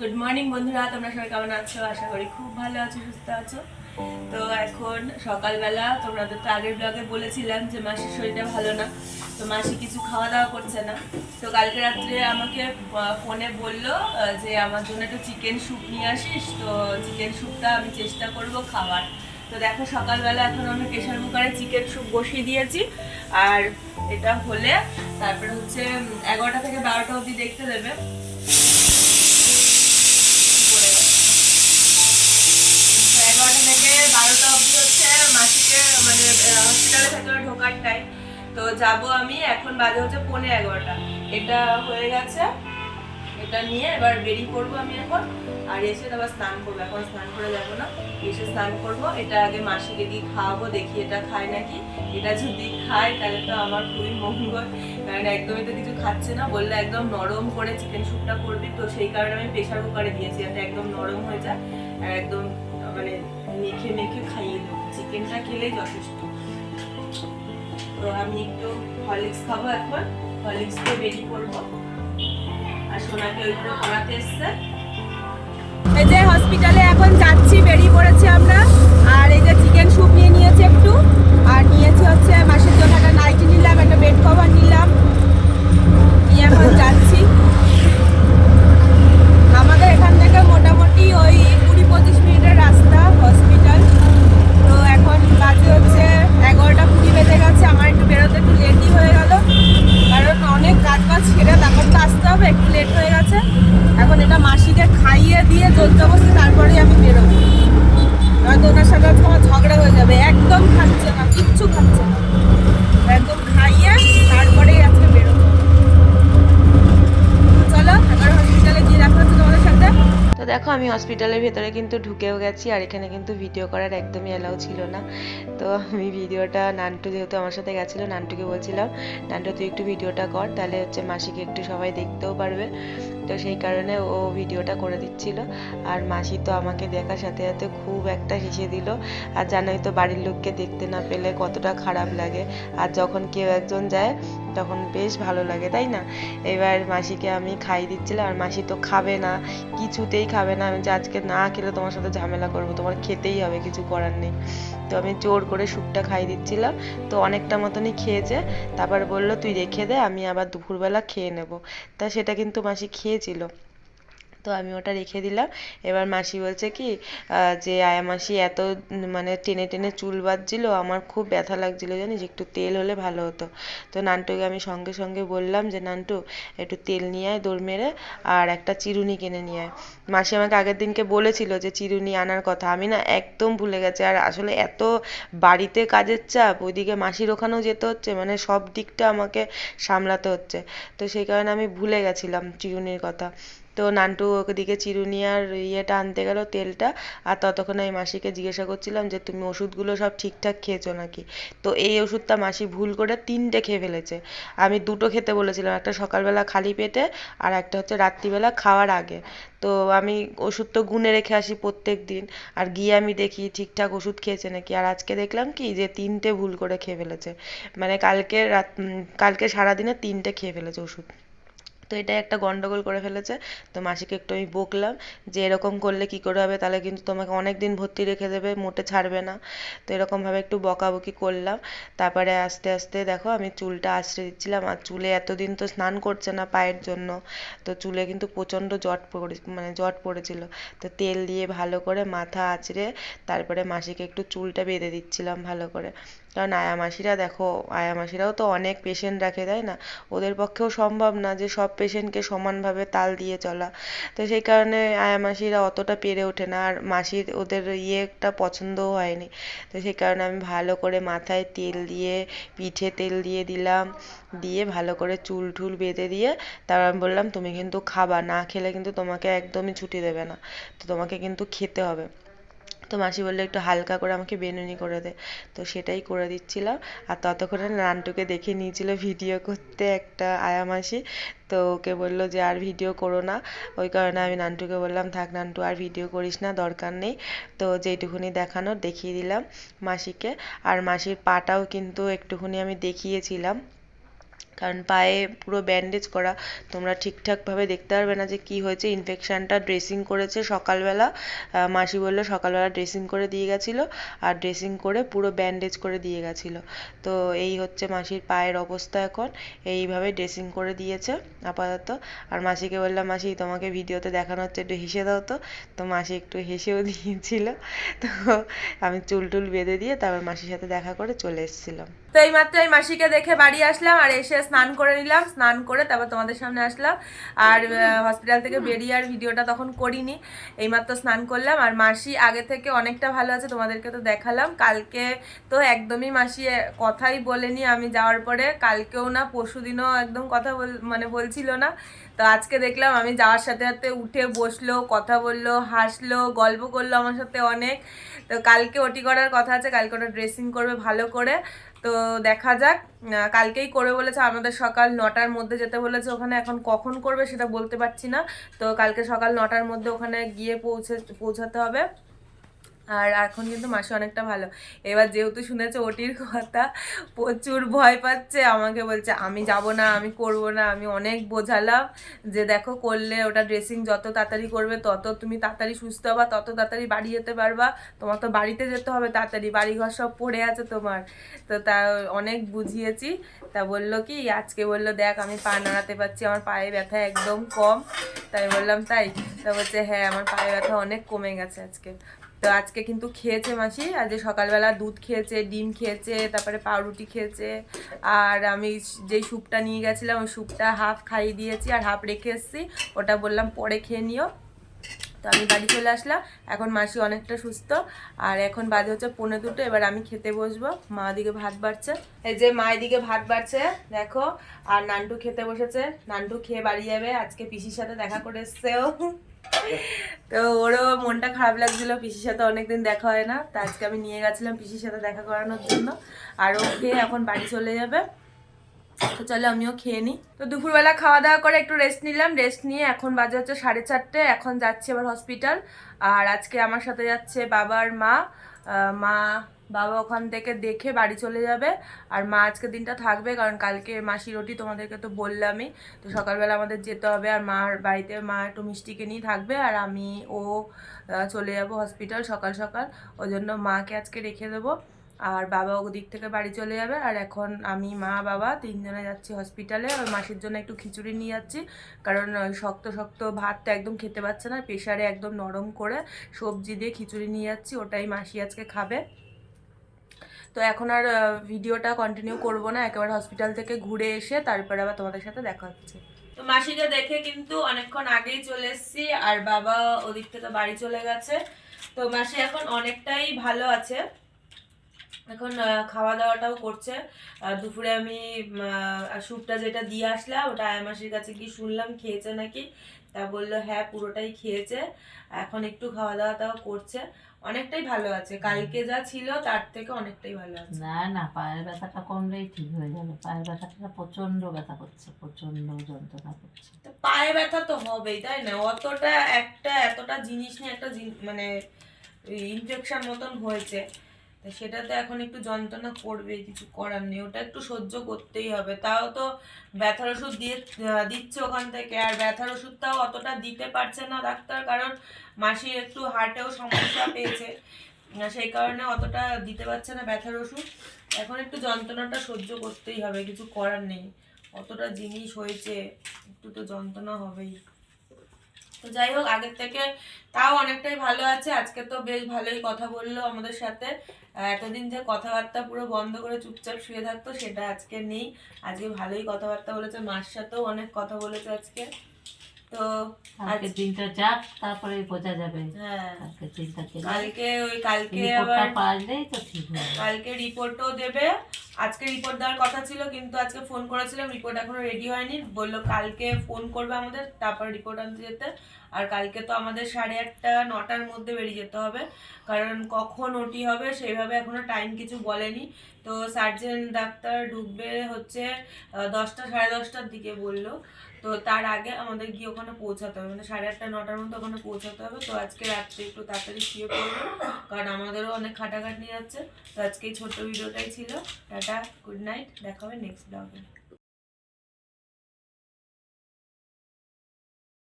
Good morning বন্ধুরা। তোমরা সবাই কেমন আছো? আশা করি খুব ভালো আছো, সুস্থ আছো। তো এখন সকালবেলা, তোমরা তো আগের ব্লগে বলেছিলাম যে মাসির শরীরটা ভালো না, তো মাসি কিছু খাওয়া দাওয়া করছে না। তো কালকে রাত্রে আমাকে ফোনে বলল যে আমার জন্য একটু চিকেন স্যুপ নিয়ে আসিস। তো চিকেন স্যুপটা আমি চেষ্টা করব খাওয়ার। তো দেখো, সকালবেলা এখন আমি প্রেশার কুকারে চিকেন স্যুপ বসিয়ে দিয়েছি। আর এটা হলে তারপরে হচ্ছে এগারোটা থেকে বারোটা অবধি দেখতে দেবে। হসপিটালে ভেতরে ঢোকার টাইম তো যাব আমি এখন বাজে হচ্ছে পৌনে এগারোটা। এটা হয়ে গেছে। এটা নিয়ে এবার বেরিয়ে পড়ব আমি এখন। আর এসে তারপর স্নান করব। এখন স্নান করে যাব না। এসে স্নান করব। এটা আগে মাসিকে দিয়ে খাওয়াবো। দেখি এটা খায় নাকি। এটা যদি খায়, তাহলে তো আমার খুবই মঙ্গল। কারণ একদমই তো কিছু খাচ্ছে না। বললে একদম নরম করে চিকেন স্যুপটা করবি। তো সেই কারণে আমি প্রেশার কুকারে দিয়েছি। যাতে একদম নরম হয়ে যায়। আর একদম মানে মেখে মেখে খাইয়ে দেবো। চিকেনটা খেলেই যথেষ্ট। তো আমি একটু হরলিক্স খাব এখন। হরলিক্স দিয়ে বেরিয়ে পড়ব আর সোনাকে ওইগুলো করাতে এসছে। এই যে হসপিটালে এখন যাচ্ছি বেরিয়ে পড়েছি আমরা। আর এই যে চিকেন স্যুপ নিয়ে নিয়েছি একটু। আর নিয়েছি হচ্ছে মাসের জন্য একটা নাইটি নিলাম, একটা বেড কভার নিলাম। নিয়ে এখন যাচ্ছি। আমাদের এখান থেকে মোটামুটি ওই কুড়ি পঁচিশ মিনিটের রাস্তা হসপিটাল তো এখন বাজে হচ্ছে এগারোটা কুড়ি বেজে গেছে আমার একটু বেরোতে একটু লেটই হয়ে গেল কারণ অনেক কাজ বাজ ছেড়ে তারপর তো আসতে হবে একটু লেট হয়ে গেছে এখন এটা মাসিকে খাইয়ে দিয়ে চলতে বসে তারপরেই আমি বেরোবো হয়তো ওনার সাথে আজকে আমার ঝগড়া হয়ে যাবে একদম খাচ্ছে না কিচ্ছু খাচ্ছে না একদম খাইয়ে তারপরেই আজকে বেরোবো চলো এবার হসপিটালে গিয়ে দেখা হচ্ছে তোমাদের সাথে তো দেখো আমি হসপিটালের ভেতরে কিন্তু ঢুকেও গেছি, আর এখানে কিন্তু ভিডিও করার একদমই অ্যালাউ ছিল না। তো আমি ভিডিওটা নান্টু যেহেতু আমার সাথে গেছিল, নান্টুকে বলছিলাম, নান্টু, তুই একটু ভিডিওটা কর, তাহলে হচ্ছে মাসিকে একটু সবাই দেখতেও পারবে। তো সেই কারণে ও ভিডিওটা করে দিচ্ছিল। আর মাসি তো আমাকে দেখার সাথে সাথে খুব একটা হেসে দিল। আর জানোই তো বাড়ির লোককে দেখতে না পেলে কতটা খারাপ লাগে। আর যখন কেউ একজন যায়, তখন বেশ ভালো লাগে, তাই না? এবার মাসিকে আমি খাই দিচ্ছিলাম, আর মাসি তো খাবে না, কিছুতেই খাবে না। আমি যে আজকে না খেলে তোমার সাথে ঝামেলা করব, তোমার খেতেই হবে, কিছু করার নেই। তো আমি জোর করে স্যুপটা খাই দিচ্ছিলাম, তো অনেকটা মতনই খেয়েছে। তারপর বলল, তুই রেখে দে, আমি আবার দুপুরবেলা খেয়ে নেব। তা সেটা কিন্তু মাসি খেয়েছিল তো আমি ওটা রেখে দিলাম। এবার মাসি বলছে কি যে, আয়া মাসি এত মানে টেনে টেনে চুল বাঁধছিল, আমার খুব ব্যথা লাগছিল জানিস, একটু তেল হলে ভালো হতো। তো নান্টুকে আমি সঙ্গে সঙ্গে বললাম যে, নান্টু, একটু তেল নিয়ে আয় দৌড় মেরে, আর একটা চিরুনি কিনে নিয়ে আয়। মাসি আমাকে আগের দিনকে বলেছিল যে, চিরুনি আনার কথা। আমি না একদম ভুলে গেছি, আর আসলে এত বাড়িতে কাজের চাপ, ওইদিকে মাসির ওখানেও যেতে হচ্ছে মানে সব দিকটা আমাকে সামলাতে হচ্ছে। তো সেই কারণে আমি ভুলে গেছিলাম চিরুনির কথা। তো নান্টু ওদিকে চিরুনি আর ইয়েটা আনতে গেল তেলটা, আর ততক্ষণ আমি মাসিকে জিজ্ঞাসা করছিলাম যে, তুমি ওষুধগুলো সব ঠিকঠাক খেয়েছো নাকি? তো এই ওষুধটা মাসি ভুল করে তিনটে খেয়ে ফেলেছে। আমি দুটো খেতে বলেছিলাম, একটা সকালবেলা খালি পেটে আর একটা হচ্ছে রাত্রিবেলা খাওয়ার আগে। তো আমি ওষুধ তো গুনে রেখে আসি প্রত্যেক দিন, আর গিয়ে আমি দেখি ঠিকঠাক ওষুধ খেয়েছে নাকি। আর আজকে দেখলাম কি যে, তিনটে ভুল করে খেয়ে ফেলেছে। মানে কালকে রাত কালকে সারাদিনে তিনটে খেয়ে ফেলেছে ওষুধ। এটা একটা গন্ডগোল করে ফেলেছে। তো মাসিকে একটু আমি বকলাম যে, এরকম করলে কি করে হবে? তাহলে কিন্তু তোমাকে অনেক দিন ভর্তি রেখে দেবে, মোটে ছাড়বে না। তো এরকমভাবে একটু বকাবকি করলাম। তারপরে আস্তে আস্তে দেখো আমি চুলটা আঁচড়ে দিচ্ছিলাম। আর চুলে এতদিন তো স্নান করছে না পায়ের জন্য। তো চুলে কিন্তু প্রচণ্ড জট পড়ে মানে জট পড়েছিল। তো তেল দিয়ে ভালো করে মাথা আঁচড়ে তারপরে মাসিকে একটু চুলটা বেঁধে দিচ্ছিলাম ভালো করে। কারণ আয়া মাসিরা দেখো আয়া মাসিরাও তো অনেক পেশেন্ট রাখে, তাই না? ওদের পক্ষেও সম্ভব না যে সব পেশেন্টকে সমানভাবে তাল দিয়ে চলা। তো সেই কারণে আয়া মাসিরা অতটা পেরে ওঠে না, আর মাসির ওদের ইয়েটা পছন্দও হয়নি। তো সেই কারণে আমি ভালো করে মাথায় তেল দিয়ে, পিঠে তেল দিয়ে দিলাম, দিয়ে ভালো করে চুল টুল বেঁধে দিয়ে তারপর আমি বললাম, তুমি কিন্তু খাবা, না খেলে কিন্তু তোমাকে একদমই ছুটি দেবে না। তো তোমাকে কিন্তু খেতে হবে। তো মাসি বলল, একটু হালকা করে আমাকে বেনুনি করে দে। তো সেটাই করে দিচ্ছিলাম। আর ততক্ষণে নান্টুকে দেখে নিয়েছিল ভিডিও করতে একটা আয়া মাসি। তো ওকে বলল যে, আর ভিডিও করো না। ওই কারণে আমি নান্টুকে বললাম, থাক নান্টু, আর ভিডিও করিস না, দরকার নেই। তো যেইটুকুনি দেখানোর দেখিয়ে দিলাম মাসিকে। আর মাসির পাটাও কিন্তু একটুখানি আমি দেখিয়েছিলাম। কারণ পায়ে পুরো ব্যান্ডেজ করা, তোমরা ঠিকঠাকভাবে দেখতে পারবে না যে কি হয়েছে। ইনফেকশানটা ড্রেসিং করেছে সকালবেলা মাসি বলল সকালবেলা ড্রেসিং করে দিয়ে গেছিল আর ড্রেসিং করে পুরো ব্যান্ডেজ করে দিয়ে গেছিল। তো এই হচ্ছে মাসির পায়ের অবস্থা এখন। এইভাবে ড্রেসিং করে দিয়েছে আপাতত। আর মাসিকে বললাম, মাসি, তোমাকে ভিডিওতে দেখানো হচ্ছে একটু হেসে দাও তো। তো মাসি একটু হেসেও দিয়েছিল। তো আমি চুল টুল বেঁধে দিয়ে তারপর মাসির সাথে দেখা করে চলে এসেছিলাম। তো এই মাত্র এই মাসিকে দেখে বাড়ি আসলাম আর এসে স্নান করে নিলাম, স্নান করে তারপর তোমাদের সামনে আসলাম। আর হসপিটাল থেকে বেরিয়ে আর ভিডিওটা তখন করিনি, এইমাত্র স্নান করলাম। আর মাসি আগে থেকে অনেকটা ভালো আছে, তোমাদেরকে তো দেখালাম। কালকে তো একদমই মাসি কথাই বলেনি আমি যাওয়ার পরে। কালকেও না পরশু দিনও একদম কথা বল মানে বলছিল না। তো আজকে দেখলাম আমি যাওয়ার সাথে সাথে উঠে বসল, কথা বলল, হাসলো, গল্প করল আমার সাথে অনেক। তো কালকে ওটি করার কথা আছে, কালকে ওটা ড্রেসিং করবে ভালো করে। তো দেখা যাক কালকেই করে বলেছে, আমাদের সকাল নটার মধ্যে যেতে বলেছে, ওখানে এখন কখন করবে সেটা বলতে পারছি না। তো কালকে সকাল নটার মধ্যে ওখানে গিয়ে পৌঁছে, পৌঁছাতে হবে। আর এখন কিন্তু মাসি অনেকটা ভালো। এবার যেহেতু শুনেছে ওটির কথা, প্রচুর ভয় পাচ্ছে, আমাকে বলছে, আমি যাব না, আমি করব না। আমি অনেক বোঝালাম যে, দেখো, করলে ওটা ড্রেসিং যত তাড়াতাড়ি করবে, তত তুমি তাড়াতাড়ি সুস্থ হবা, তত তাড়াতাড়ি বাড়ি যেতে পারবা। তোমার তো বাড়িতে যেতে হবে, তাড়াতাড়ি বাড়িঘর সব পড়ে আছে তোমার। তো তা অনেক বুঝিয়েছি। তা বলল কি, আজকে বলল, দেখ, আমি পা নাড়াতে পারছি, আমার পায়ে ব্যথা একদম কম। তাই বললাম, তাই? তা বলছে হ্যাঁ আমার পায়ে ব্যথা অনেক কমে গেছে আজকে। তো আজকে কিন্তু খেয়েছে মাসি আজকে সকালবেলা দুধ খেয়েছে, ডিম খেয়েছে, তারপরে পাউরুটি খেয়েছে, আর আমি যেই স্যুপটা নিয়ে গেছিলাম, ওই স্যুপটা হাফ খাইয়ে দিয়েছি আর হাফ রেখে এসেছি, ওটা বললাম পরে খেয়ে নিও। তো আমি বাড়ি চলে আসলাম, এখন মাসি অনেকটা সুস্থ, আর এখন বাজে হচ্ছে পনেরো দুটো, এবার আমি খেতে বসবো, মা দিকে ভাত বাড়ছে। এই যে মা এদিকে ভাত বাড়ছে, দেখো, আর নান্টু খেতে বসেছে, নান্টু খেয়ে বাড়ি যাবে, আজকে পিসির সাথে দেখা করে এসছেও তো ওরও মনটা খারাপ লাগছিল, পিসির সাথে অনেকদিন দেখা হয় না, তা আজকে আমি নিয়ে গেছিলাম পিসির সাথে দেখা করানোর জন্য, আর ও খেয়ে এখন বাড়ি চলে যাবে। তো চলো আমিও খেয়ে নিই। তো দুপুরবেলা খাওয়া দাওয়া করে একটু রেস্ট নিলাম রেস্ট নিয়ে এখন বাজে হচ্ছে সাড়ে চারটে, এখন যাচ্ছি আবার হসপিটাল আর আজকে আমার সাথে যাচ্ছে বাবার মা মা বাবা ওখান থেকে দেখে বাড়ি চলে যাবে। আর মা আজকে দিনটা থাকবে, কারণ কালকে মাসি রুটি তোমাদেরকে তো বললামই। তো সকালবেলা আমাদের যেতে হবে আর মার বাড়িতে মা একটু মিষ্টিকে নিয়ে থাকবে আর আমি, ও চলে যাব হসপিটাল সকাল সকাল। ওই জন্য মাকে আজকে রেখে দেবো। আর বাবা ওদিক থেকে বাড়ি চলে যাবে। আর এখন আমি, মা, বাবা তিনজনে যাচ্ছি হসপিটালে আর মাসির জন্য একটু খিচুড়ি নিয়ে যাচ্ছি। কারণ শক্ত শক্ত ভাতটা একদম খেতে পাচ্ছে না। প্রেশারে একদম নরম করে সবজি দিয়ে খিচুড়ি নিয়ে যাচ্ছি। ওটাই মাসি আজকে খাবে। তো এখন আর ভিডিওটা কন্টিনিউ করব না, একেবারে হসপিটাল থেকে ঘুরে এসে তারপরে আবার তোমাদের সাথে দেখা হচ্ছে। তো মাসিকে দেখে কিন্তু অনেকক্ষণ আগেই চলে এসেছি, আর বাবা ওদিক থেকে বাড়ি চলে গেছে। তো মাসি এখন অনেকটাই ভালো আছে। এখন খাওয়া দাওয়াটাও করছে। দুপুরে আমি স্যুপটা যেটা দিয়ে আসলাম, ওটা আয়ামাসির কাছে গিয়ে শুনলাম, খেয়েছে নাকি? তা বলল হ্যাঁ পুরোটাই খেয়েছে। এখন একটু খাওয়া দাওয়াটাও করছে। অনেকটাই ভালো আছে। কালকে যা ছিল তার থেকে অনেকটাই ভালো আছে। না না পায়ের ব্যথাটা কমলেই ঠিক হয়ে যাবে। পায়ের ব্যথাটা প্রচণ্ড ব্যথা করছে প্রচণ্ড যন্ত্রণা করছে। তো পায়ে ব্যথা তো হবেই তাই না? অতটা একটা এতটা জিনিস নিয়ে একটা মানে ইনফেকশন মতন হয়েছে। সেটা তো এখন একটু যন্ত্রণা করবে, কিছু করার নেই। ওটা একটু সহ্য করতেই হবে। তাও তো ব্যথার ওষুধ দিয়ে দিচ্ছে ওখান থেকে। আর ব্যথার ওষুধটাও অতটা দিতে পারছে না ডাক্তার, কারণ মাসির একটু হার্টেও সমস্যা পেয়েছে। সেই কারণে অতটা দিতে পারছে না ব্যথার ওষুধ। এখন একটু যন্ত্রণাটা সহ্য করতেই হবে, কিছু করার নেই। অতটা জিনিস হয়েছে, একটু তো যন্ত্রণা হবেই। তো যাই হোক আগের থেকে তাও অনেকটাই ভালো আছে। আজকে তো বেশ ভালোই কথা বলল আমাদের সাথে। এতদিন যে কথাবার্তা পুরো বন্ধ করে চুপচাপ শুয়ে থাকতো সেটা আজকে নেই। আজকে ভালোই কথাবার্তা বলেছে। মার সাথেও অনেক কথা বলেছে আজকে। তো আজকে দিনটা যাক তারপরে বোঝা যাবে। হ্যাঁ। দিনটা কালকে ওই কালকে আবার পারলেই তো ঠিক কালকে রিপোর্টও দেবে। আজকে রিপোর্ট দেওয়ার কথা ছিল, কিন্তু আজকে ফোন করেছিলাম রিপোর্ট এখনও রেডি হয়নি। বলল কালকে ফোন করবে আমাদের, তারপর রিপোর্ট আনতে যেতে। আর কালকে তো আমাদের সাড়ে আটটা, নটার মধ্যে বেরিয়ে যেতে হবে। কারণ কখন ওটি হবে সেইভাবে এখনও টাইম কিছু বলেনি। তো সার্জেন ডাক্তার ঢুকবে হচ্ছে দশটা, সাড়ে দশটার দিকে বলল। তো তার আগে আমাদের গিয়ে ওখানে পৌঁছাতে হবে। মানে সাড়ে আটটা, নটার মধ্যে ওখানে পৌঁছাতে হবে। তো আজকে রাত্রে একটু তাড়াতাড়ি শুয়ে পড়ব। কারণ আমাদেরও অনেক খাটাখাটনি আছে। তো আজকে ছোট্ট ভিডিওটাই ছিল। টাটা গুড নাইট দেখা হবে নেক্সট ব্লগে